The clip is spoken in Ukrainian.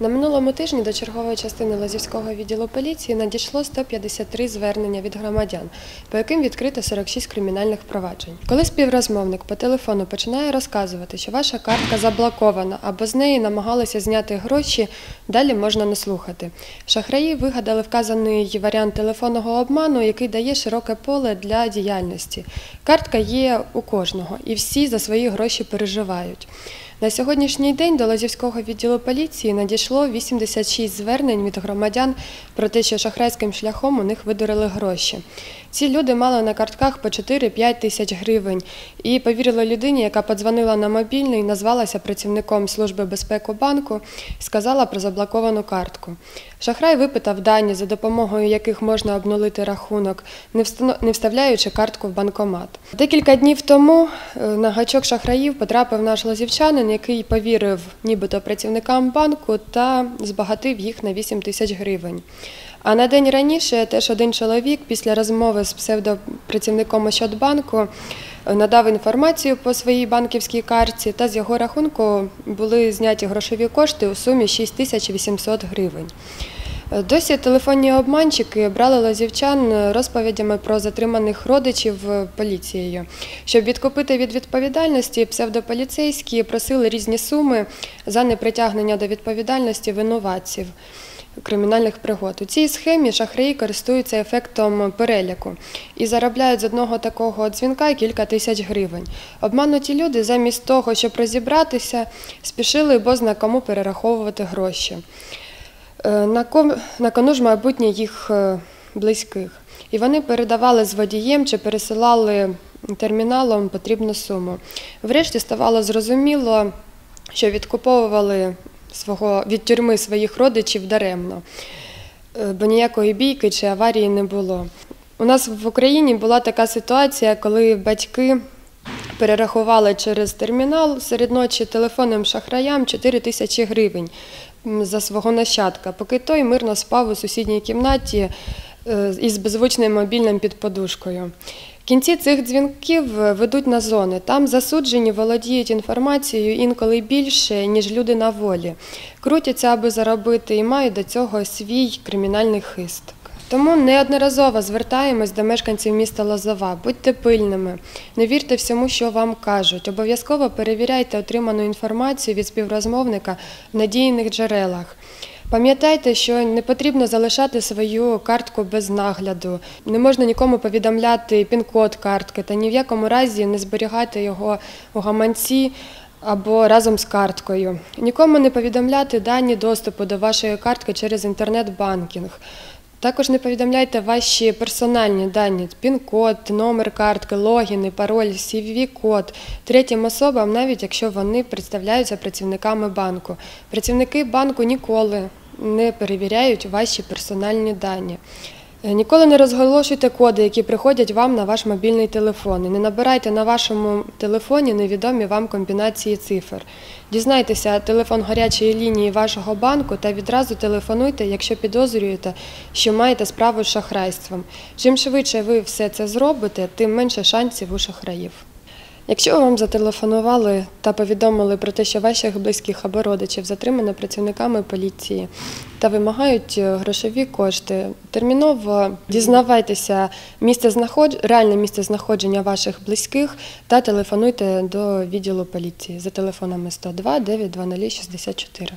На минулому тижні до чергової частини Лазівського відділу поліції надійшло 153 звернення від громадян, по яким відкрито 46 кримінальних проваджень. Коли співрозмовник по телефону починає розказувати, що ваша картка заблокована або з неї намагалися зняти гроші, далі можна не слухати. Шахраї вигадали вказаний варіант телефонного обману, який дає широке поле для діяльності. Картка є у кожного, і всі за свої гроші переживають. На сьогоднішній день до Лазівського відділу поліції надійшло 86 звернень від громадян про те, що шахрайським шляхом у них видурили гроші. Ці люди мали на картках по 4-5 тисяч гривень і повірили людині, яка подзвонила на мобільний, назвалася працівником Служби безпеки банку сказала про заблоковану картку. Шахрай випитав дані, за допомогою яких можна обнулити рахунок, не вставляючи картку в банкомат. Декілька днів тому е, на гачок шахраїв потрапив наш лазівчанин, який повірив нібито працівникам банку та збагатив їх на 8 тисяч гривень. А на день раніше теж один чоловік після розмови з псевдопрацівником Ощадбанку надав інформацію по своїй банківській картці, та з його рахунку були зняті грошові кошти у сумі 6800 гривень. Досі телефонні обманщики брали лазівчан розповідями про затриманих родичів поліцією. Щоб відкупити від відповідальності, псевдополіцейські просили різні суми за непритягнення до відповідальності винуватців кримінальних пригод. У цій схемі шахраї користуються ефектом переляку і заробляють з одного такого дзвінка кілька тисяч гривень. Обмануті люди замість того, щоб розібратися, спішили бозна кому перераховувати гроші. Е, На, ком, на кону ж майбутнє їх е, близьких. І вони передавали з водієм чи пересилали терміналом потрібну суму. Врешті ставало зрозуміло, що відкуповували свого, від тюрми своїх родичів даремно, е, бо ніякої бійки чи аварії не було. У нас в Україні була така ситуація, коли батьки перерахували через термінал серед ночі телефонним шахраям 4 тисячі гривень за свого нащадка, поки той мирно спав у сусідній кімнаті е, із беззвучним мобільним під подушкою. Кінці цих дзвінків ведуть на зони. Там засуджені володіють інформацією інколи більше, ніж люди на волі. Крутяться, аби заробити, і мають до цього свій кримінальний хист. Тому неодноразово звертаємось до мешканців міста Лозова. Будьте пильними, не вірте всьому, що вам кажуть. Обов'язково перевіряйте отриману інформацію від співрозмовника в надійних джерелах. Пам'ятайте, що не потрібно залишати свою картку без нагляду. Не можна нікому повідомляти пін-код картки та ні в якому разі не зберігати його у гаманці або разом з карткою. Нікому не повідомляти дані доступу до вашої картки через інтернет-банкінг. Також не повідомляйте ваші персональні дані, пін-код, номер картки, логіни, пароль, CVV-код третім особам, навіть якщо вони представляються працівниками банку. Працівники банку ніколи не перевіряють ваші персональні дані. Е, Ніколи не розголошуйте коди, які приходять вам на ваш мобільний телефон. Не набирайте на вашому телефоні невідомі вам комбінації цифр. Дізнайтеся телефон гарячої лінії вашого банку та відразу телефонуйте, якщо підозрюєте, що маєте справу з шахрайством. Чим швидше ви все це зробите, тим менше шансів у шахраїв. Якщо вам зателефонували та повідомили про те, що ваших близьких або родичів затримано працівниками поліції та вимагають е, грошові кошти, терміново дізнавайтеся місце знаход... реальне місце знаходження ваших близьких та телефонуйте до відділу поліції за телефонами 102 920 64.